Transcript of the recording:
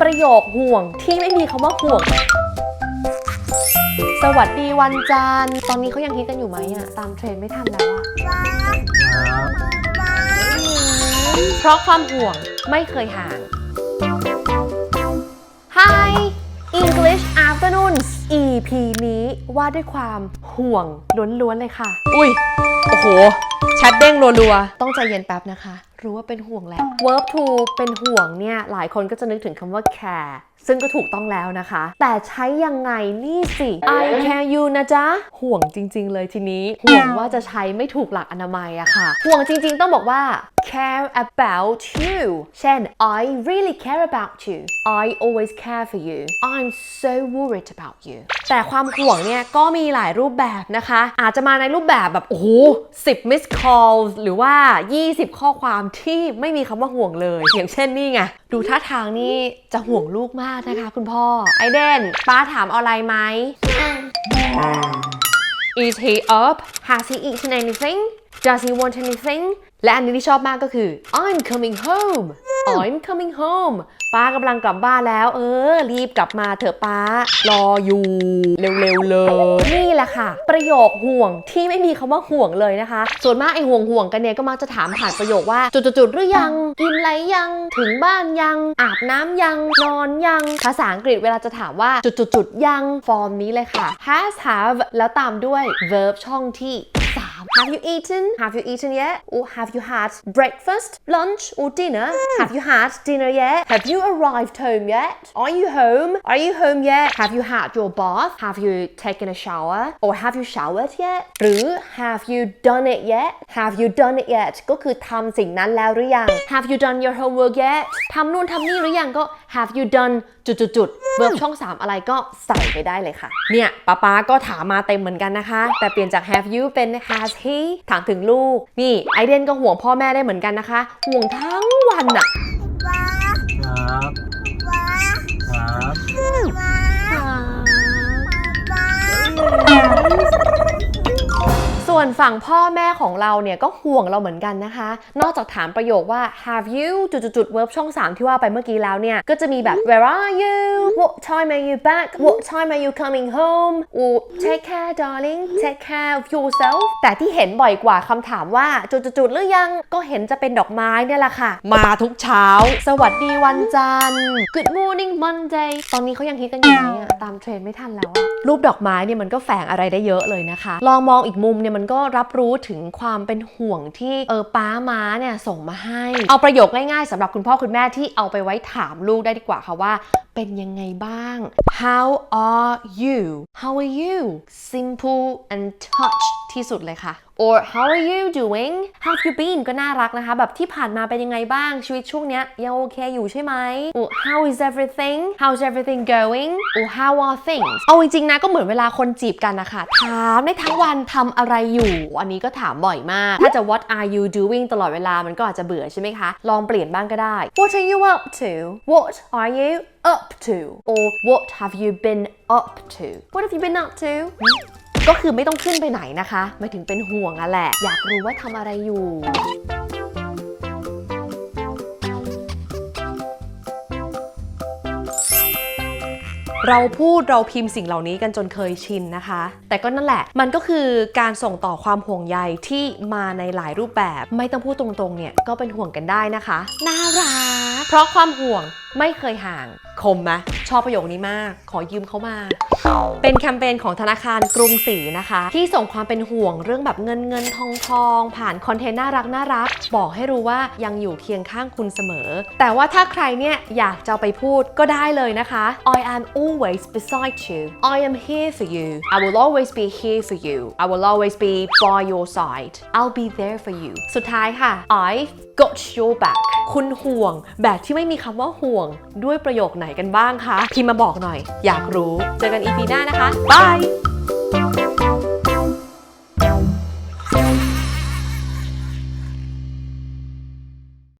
ประโยคห่วงที่ไม่มีคำว่าห่วง สวัสดีวันจันทร์ ตอนนี้เขายังฮิตกันอยู่ไหมอะตามเทรนด์ไม่ทันแล้วอะเพราะความห่วงไม่เคยห่าง Hi English Afternoons EP นี้ว่าด้วยความห่วงล้วนๆเลยค่ะ อุ้ย โอ้โหแชทเด้งรัวๆ ต้องใจเย็นแป๊บนะคะ รู้ว่าเป็นห่วงแล้ว verb to เป็นห่วงเนี่ย หลายคนก็จะนึกถึงคำว่า care ซึ่งก็ถูกต้องแล้วนะคะ แต่ใช้ยังไงนี่สิ I care you นะจ๊ะ ห่วงจริง ๆ เลยทีนี้ ห่วงว่าจะใช้ไม่ถูกหลักอนามัยอะค่ะ ห่วงจริง ๆ ต้องบอกว่า care about you เช่น I really care about you I always care for you I'm so worried about you แต่ความห่วงเนี่ยก็มีหลายรูปแบบนะคะ อาจจะมาในรูปแบบแบบ โอ้โห10 miss calls หรือว่า 20 ข้อความที่ไม่มีคำว่าห่วงเลย อย่างเช่นนี่ไง ดูท่าทางนี่จะห่วงลูกมากนะคะ คุณพ่อ ไอเดนป้าถามเอาอะไรไหม Is he up? Has he eaten anything? Does he want anything? และอันนี้ที่ชอบมากก็คือ I'm coming home I'm coming home ป้ากำลังกลับบ้านแล้ว เออ รีบกลับมาเถอะป้า รออยู่ เร็วๆเลยนี่ แหละค่ะ ประโยคห่วงที่ไม่มีคำว่าห่วงเลยนะคะ ส่วนมากไอ้ห่วงห่วงกันเนี่ยก็มักจะถามผ่านประโยคว่า จุดๆหรือยังกินอะไรยังถึงบ้านยัง อาบน้ำยังนอนยัง ภาษาอังกฤษเวลาจะถามว่าจุดๆๆยังฟอร์มนี้เลยค่ะ has have แล้วตามด้วย verb ช่องที่ 3 Have you eaten? Have you eaten yet? Or have you had breakfast, lunch, or dinner? Have you had dinner yet? Have you arrived home yet? Are you home? Are you home yet? Have you had your bath? Have you taken a shower? Or have you showered yet? หรือ Have you done it yet? Have you done it yet? ก็คือทำสิ่งนั้นแล้วหรือยัง Have you done your homework yet? ทำนู่นทำนี่หรือยังก็ Have you done จุดๆๆเวิร์บช่อง 3 อะไรก็ใส่ไปได้เลยค่ะ เนี่ยป๊าป๊าก็ถามมาเต็มเหมือนกันนะคะ แต่เปลี่ยนจาก have you เป็น has he ถามถึงลูก นี่ไอเดนก็ห่วงพ่อแม่ได้เหมือนกันนะคะ ห่วงทั้งวันอะครับครับส่ วนฝั่งพ่อแม่ของเราเนี่ยก็ห่วงเราเหมือนกันนะคะ นอกจากถามประโยคว่า have you จุดๆๆ verb ช่อง 3 ที่ว่าไปเมื่อกี้แล้วเนี่ย ก็จะมีแบบ where are you what time are you back what time are you coming home or take care darling take care of yourself แต่ที่เห็นบ่อยกว่าคำถามว่าจุดๆๆหรือยังก็เห็นจะเป็นดอกไม้เนี่ยแหละค่ะ มาทุกเช้า สวัสดีวันจันทร์ Good morning Monday ตอนนี้เขายังฮิตกันอยู่ไหมอะตามเทรนด์ไม่ทันแล้วอะรูปดอกไม้เนี่ยมันก็แฝงอะไรได้เยอะเลยนะคะ ลองมองอีกมุมเนี่ยมันก็รับรู้ถึงความเป็นห่วงที่เออป้าม้าเนี่ยส่งมาให้ เอาประโยคง่ายๆสำหรับคุณพ่อคุณแม่ที่เอาไปไว้ถามลูกได้ดีกว่าค่ะว่า เป็นยังไง บ้าง How are you How are you simple and touch ที่สุดเลยค่ะ or how are you doing How have you been ก็น่ารักนะคะ แบบที่ผ่านมาเป็นยังไงบ้าง ชีวิตช่วงเนี้ยยังโอเคอยู่ใช่ไหม or how is everything How's everything going or how are things เอาจริงๆนะก็เหมือนเวลาคนจีบกันนะคะถามได้ทั้งวันทำอะไรอยู่ อันนี้ก็ถามบ่อยมาก ถ้าจะ what are you doing ตลอดเวลามันก็อาจจะเบื่อใช่ไหมคะ ลองเปลี่ยนบ้างก็ได้ What are you up to What are you up to or what have you been up to What have you been up to ก็คือไม่ต้องขึ้นไปไหนนะคะหมาถึงเป็นห่วงอะแหละ อยากรู้ว่าทำอะไรอยู่เราพูดเราพิมพ์สิ่งเหล่านี้กันจนเคยชินนะคะ แต่ก็นั่นแหละ มันก็คือการส่งต่อความห่วงใยที่มาในหลายรูปแบบ ไม่ต้องพูดตรงๆ เนี่ยก็เป็นห่วงกันได้นะคะ น่ารัก เพราะความห่วงไม่เคยห่าง คมไหม ชอบประโยคนี้มาก ขอยืมเขามา เป็นแคมเปญของธนาคารกรุงศรีนะคะ ที่ส่งความเป็นห่วงเรื่องแบบเงินเงินทองทองผ่านคอนเทนต์น่ารักน่ารัก บอกให้รู้ว่ายังอยู่เคียงข้างคุณเสมอ แต่ว่าถ้าใครเนี่ยอยากจะไปพูดก็ได้เลยนะคะ I am always beside you I am here for you I will always be here for you I will always be by your side I'll be there for you สุดท้ายค่ะ I've got your back คุณห่วงแบบที่ไม่มีคำว่าห่วงด้วยประโยคไหนกันบ้างคะพิมพ์มาบอกหน่อย อยากรู้ เจอกันอีพีหน้านะคะบาย